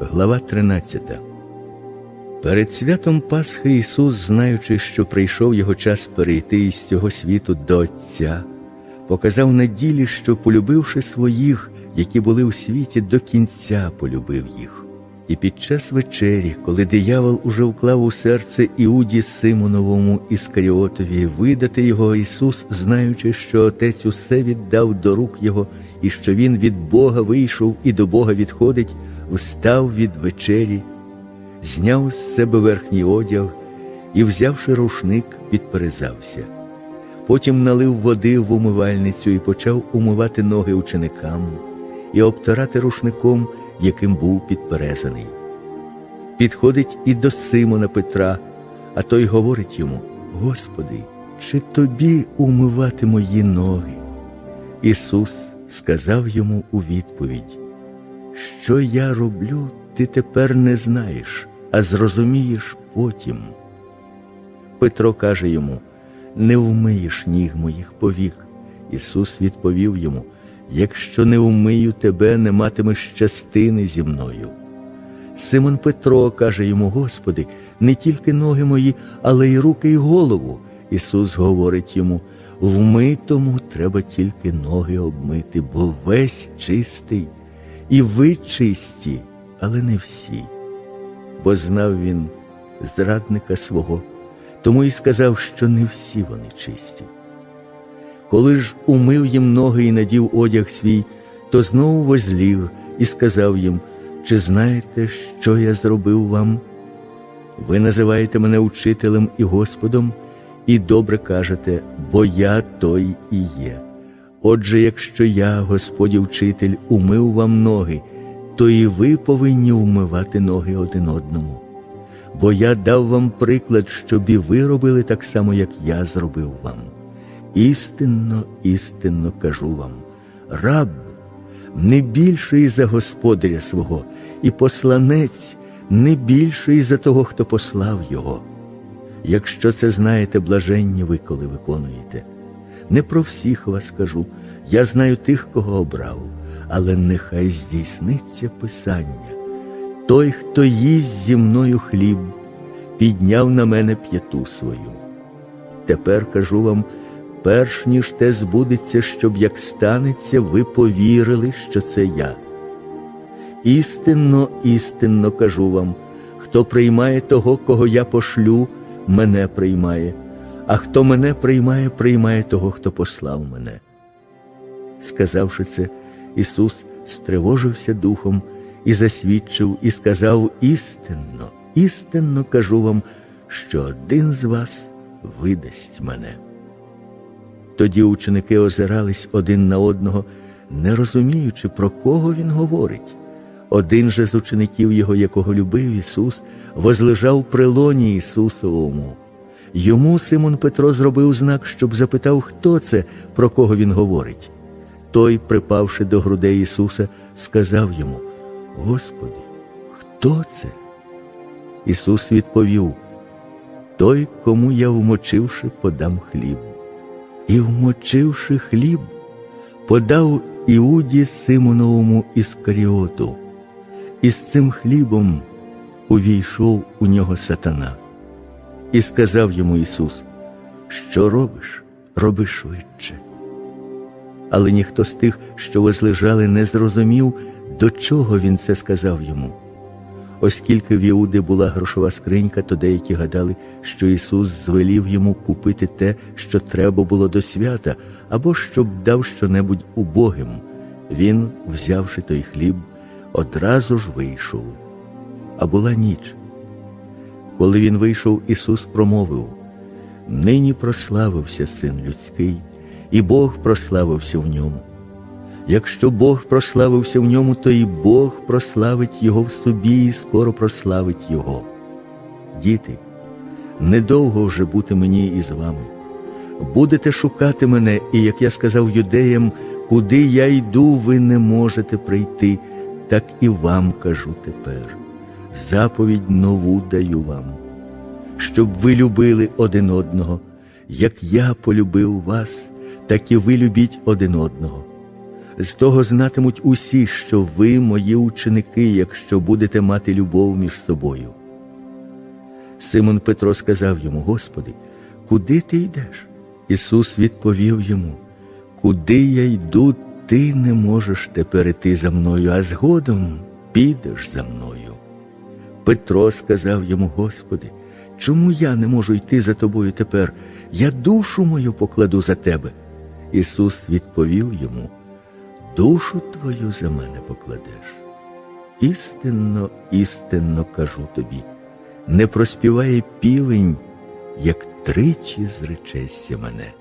Глава 13 Перед святом Пасхи Ісус, знаючи, що прийшов його час перейти із цього світу до Отця, показав на ділі, що, полюбивши своїх, які були у світі, до кінця полюбив їх. І під час вечері, коли диявол уже вклав у серце Іуді Симоновому Іскаріотові видати його Ісус, знаючи, що Отець усе віддав до рук Його, і що Він від Бога вийшов і до Бога відходить, встав від вечері, зняв з себе верхній одяг і, взявши рушник, підперезався. Потім налив води в умивальницю і почав умивати ноги ученикам і обтирати рушником, яким був підперезаний. Підходить і до Симона Петра, а той говорить йому: Господи, чи тобі умивати мої ноги? Ісус сказав йому у відповідь: Що я роблю, ти тепер не знаєш, а зрозумієш потім. Петро каже йому: Не вмиєш ніг моїх повік. Ісус відповів йому: Якщо не вмию тебе, не матимеш частини зі мною. Симон Петро каже йому: Господи, не тільки ноги мої, але й руки й голову. Ісус говорить йому: вмитому треба тільки ноги обмити, бо весь чистий, і ви чисті, але не всі. Бо знав він зрадника свого, тому і сказав, що не всі вони чисті. Коли ж умив їм ноги і надів одяг свій, то знову возліг і сказав їм, чи знаєте, що я зробив вам? Ви називаєте мене учителем і Господом, і добре кажете, бо я той і є. Отже, якщо я, Господь вчитель, умив вам ноги, то і ви повинні вмивати ноги один одному. Бо я дав вам приклад, щоб і ви робили так само, як я зробив вам. Істинно, істинно кажу вам, раб не більший за господаря свого, і посланець не більший за того, хто послав його. Якщо це знаєте, блаженні ви, коли виконуєте. Не про всіх вас кажу, я знаю тих, кого обрав, але нехай здійсниться Писання. Той, хто їсть зі мною хліб, підняв на мене п'яту свою. Тепер кажу вам, перш ніж те збудеться, щоб як станеться, ви повірили, що це я. Істинно, істинно кажу вам, хто приймає того, кого я пошлю, мене приймає, а хто мене приймає, приймає того, хто послав мене. Сказавши це, Ісус стривожився духом і засвідчив, і сказав істинно, істинно кажу вам, що один з вас видасть мене. Тоді ученики озирались один на одного, не розуміючи, про кого він говорить. Один же з учеників його, якого любив Ісус, возлежав при лоні Ісусовому. Йому Симон Петро зробив знак, щоб запитав, хто це, про кого він говорить. Той, припавши до грудей Ісуса, сказав йому: Господи, хто це? Ісус відповів: Той, кому я, вмочивши, подам хліб. І, вмочивши хліб, подав Іуді Симоновому Іскаріоту. І з цим хлібом увійшов у нього сатана. І сказав йому Ісус, що робиш, роби швидше. Але ніхто з тих, що возлежали, не зрозумів, до чого він це сказав йому. Оскільки в Іуди була грошова скринька, то деякі гадали, що Ісус звелів йому купити те, що треба було до свята, або щоб дав щонебудь убогим. Він, взявши той хліб, одразу ж вийшов. А була ніч. Коли він вийшов, Ісус промовив: Нині прославився Син людський, і Бог прославився в ньому. Якщо Бог прославився в ньому, то і Бог прославить Його в собі і скоро прославить Його. Діти, недовго вже бути мені із вами. Будете шукати мене, і, як я сказав юдеям, куди я йду, ви не можете прийти, так і вам кажу тепер. Заповідь нову даю вам, щоб ви любили один одного, як я полюбив вас, так і ви любіть один одного. З того знатимуть усі, що ви мої ученики, якщо будете мати любов між собою. Симон Петро сказав йому: Господи, куди ти йдеш? Ісус відповів йому: Куди я йду, ти не можеш тепер іти за мною, а згодом підеш за мною. Петро сказав йому: Господи, чому я не можу йти за тобою тепер? Я душу мою покладу за тебе. Ісус відповів йому: Душу твою за мене покладеш. Істинно, істинно кажу тобі, не проспіває півень, як тричі зречешся мене.